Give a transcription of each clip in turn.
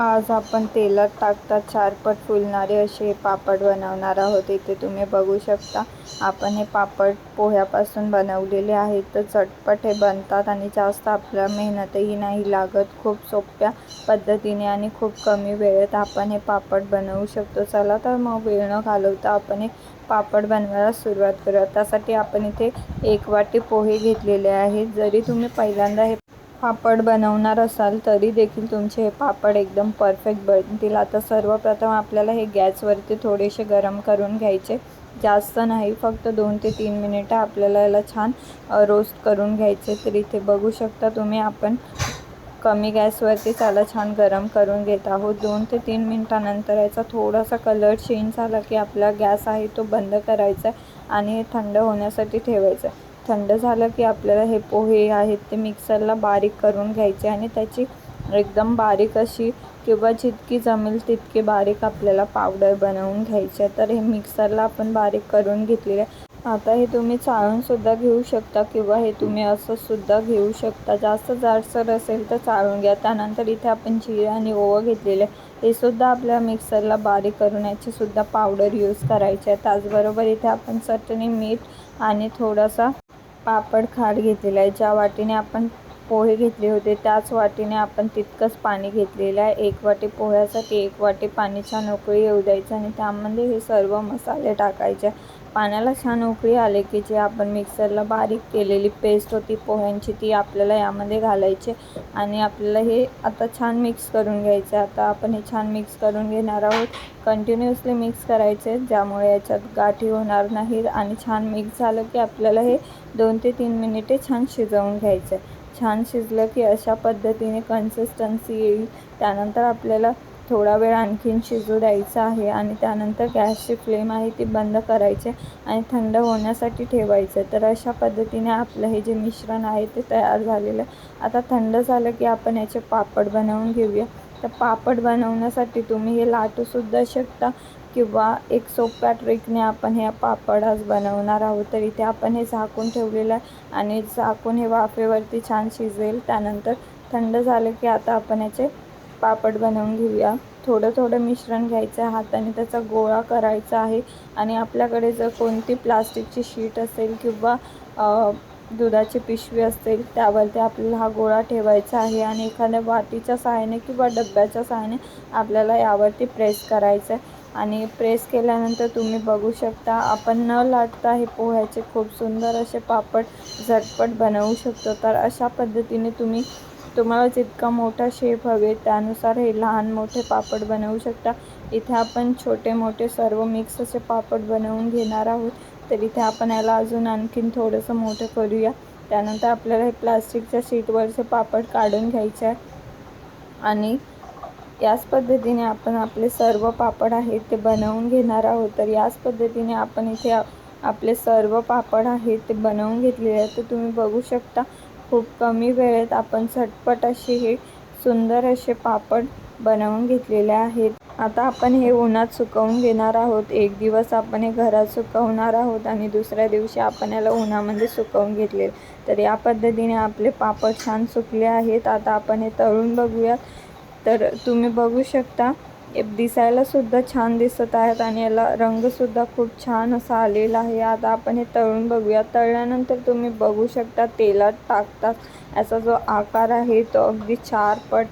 आज आपण तेलात टाकता चारपट फुलणारे असे पापड बनवणार आहोत. इथे तुम्ही बघू शकता आपण हे पापड पोह्यापासून बनवलेले आहेत. तर चटपट हे बनतात आणि जास्त आपल्या मेहनतही नाही लागत. खूप सोप्या पद्धतीने आणि खूप कमी वेळेत आपण हे पापड बनवू शकतो. चला तर मग वेळ न घालवता आपण हे पापड बनवायला सुरुवात करूया. त्यासाठी आपण इथे एक वाटी पोहे घेतलेले आहेत. जरी तुम्ही पहिल्यांदा हे पापड बनवणार असाल तरी देखील तुमचे हे पापड एकदम परफेक्ट बनतील. आता सर्वप्रथम आपल्याला हे गॅसवरती थोडेसे गरम करून घ्यायचे. जास्त नाही फक्त दोन ते तीन मिनिटं आपल्याला याला छान रोस्ट करून घ्यायचे. तर इथे बघू शकता तुम्ही आपण कमी गॅसवरती त्याला छान गरम करून घेत आहोत. दोन ते तीन मिनटानंतर याचा थोडासा कलर चेंज झाला की आपला गॅस आहे तो बंद करायचा आहे आणि हे थंड होण्यासाठी ठेवायचं आहे. थंड झालं की आपल्याला हे पोहे आहेत ते मिक्सरला बारीक करून घ्यायचे आणि त्याची एकदम बारीक अशी किंवा जितकी जमेल तितकी बारीक आपल्याला पावडर बनवून घ्यायची आहे. तर हे मिक्सरला आपण बारीक करून घेतलेलं आहे. आता हे तुम्ही चाळूनसुद्धा घेऊ शकता किंवा हे तुम्ही असं सुद्धा घेऊ शकता. जास्त जाडसर असेल तर चाळून घ्या. त्यानंतर इथे आपण जिरे आणि ओवं घेतलेले हे सुद्धा आपल्या मिक्सरला बारीक करून याची सुद्धा पावडर यूज करायची आहे. त्याचबरोबर इथे आपण चटणी मीठ आणि थोडासा पापड खार घेतलेला आहे. ज्या वाटीने आपण पोहे घेतले होते त्याच वाटीने आपण तितकंच पाणी घेतलेलं आहे. एक वाटी पोह्यासाठी एक वाटी पाणी छान उकळी येऊ द्यायचं आणि त्यामध्ये हे सर्व मसाले टाकायचे. पाण्याला छान उकळी आले की जे आपण मिक्सरला बारीक केलेली पेस्ट होती पोह्यांची ती आपल्याला यामध्ये घालायची आणि आपल्याला हे आता छान मिक्स करून घ्यायचं आता आपण हे छान मिक्स करून घेणार आहोत. कंटिन्युअसली मिक्स करायचे ज्यामुळे याच्यात गाठी होणार नाहीत आणि छान मिक्स झालं की आपल्याला हे दोन ते तीन मिनिटे छान शिजवून घ्यायचं छान शिजलं की अशा पद्धतीने कन्सिस्टन्सी येईल. त्यानंतर आपल्याला थोडा वेळ आणखीन शिजू द्यायचा आहे आणि त्यानंतर गॅसची फ्लेम आहे ती बंद करायची आणि थंड होण्यासाठी ठेवायचं. तर अशा पद्धतीने आपलं हे जे मिश्रण आहे ते तयार झालेलं आहे. आता थंड झालं की आपण याचे पापड बनवून घेऊया. तर पापड बनवण्यासाठी तुम्ही हे लाटूसुद्धा शकता किंवा एक सोप्या ट्रिकने आपण हे पापड आज बनवणार आहोत. तर इथे आपण हे झाकून ठेवलेलं आहे आणि झाकून हे वाफेवरती छान शिजेल. त्यानंतर थंड झालं की आता आपण याचे पापड बनवून घेऊया. थोडं थोडं मिश्रण घ्यायचं आहे हाताने त्याचा गोळा करायचा आहे. आणि आपल्याकडे जर कोणती प्लास्टिकची शीट असेल किंवा दुधाची पिशवी असेल त्यावरती आपल्याला हा गोळा ठेवायचा आहे. आणि एखाद्या वाटीच्या सहाय्याने किंवा डब्याच्या सहाय्याने आपल्याला यावरती प्रेस करायचं आहे. आणि प्रेस केल्यानंतर तुम्ही बघू शकता आपण न लाटता हे पोह्याचे खूप सुंदर असे पापड झटपट बनवू शकतो. तर अशा पद्धतीने तुम्ही तुम्हाला जितका मोठा शेप हवे त्यानुसार हे लहान मोठे पापड बनवू शकता. इथे आपण छोटे मोठे सर्व मिक्स असे पापड बनवून घेणार आहोत. तर इथे आपण याला अजून आणखीन थोडंसं मोठं करूया. त्यानंतर आपल्याला हे प्लास्टिकच्या शीटवरचे पापड काढून घ्यायचे आहे आणि याच पद्धतीने आपण आपले सर्व पापड आहेत ते बनवून घेणार आहोत. तर याच पद्धतीने आपण इथे आपले सर्व पापड आहेत ते बनवून घेतलेले आहेत. तर तुम्ही बघू शकता खूप कमी वेळेत आपण झटपट असे हे सुंदर असे पापड बनवून घेतलेले आहेत. आता आपण हे उन्हात सुकवून घेणार आहोत. एक दिवस आपण हे घरात सुकवणार आहोत आणि दुसऱ्या दिवशी आपण याला उन्हामध्ये सुकवून घेतले तर या पद्धतीने आपले पापड छान सुकले आहेत. आता आपण हे तळून बघूयात. तर तुम्ही बघू शकता दिसायला सुद्धा छान दिसत आहेत आणि याला रंगसुद्धा खूप छान असा आलेला आहे. आता आपण हे तळून बघूया. तळल्यानंतर तुम्ही बघू शकता तेलात टाकतात. याचा जो आकार आहे तो अगदी चार पट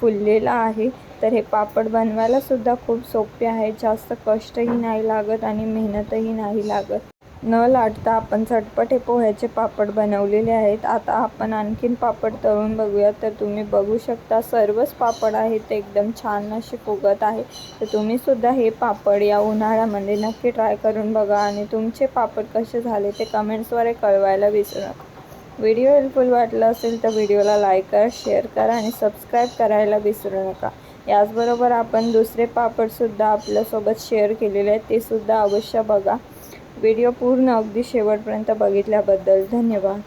फुललेला आहे. तर हे पापड बनवायलासुद्धा खूप सोपे आहे. जास्त कष्टही नाही लागत आणि मेहनतही नाही लागत. न लाटता आपण झटपट हे पोह्याचे पापड बनवलेले आहेत. आता आपण आणखीन पापड तळून बघूया. तर तुम्ही बघू शकता सर्वच पापड आहेत. ते एकदम छान असे फुगत आहे. तर तुम्हीसुद्धा हे पापड या उन्हाळ्यामध्ये नक्की ट्राय करून बघा. आणि तुमचे पापड कसे झाले ते कमेंट्सद्वारे कळवायला विसरू नका. व्हिडिओ हेल्पफुल वाटलं असेल तर व्हिडिओला लाईक करा शेअर करा आणि सबस्क्राईब करायला विसरू नका. याचबरोबर आपण दुसरे पापडसुद्धा आपल्यासोबत शेअर केलेले आहेत. तेसुद्धा अवश्य बघा. व्हिडिओ पूर्ण अगदी शेवटपर्यंत बघितल्याबद्दल धन्यवाद.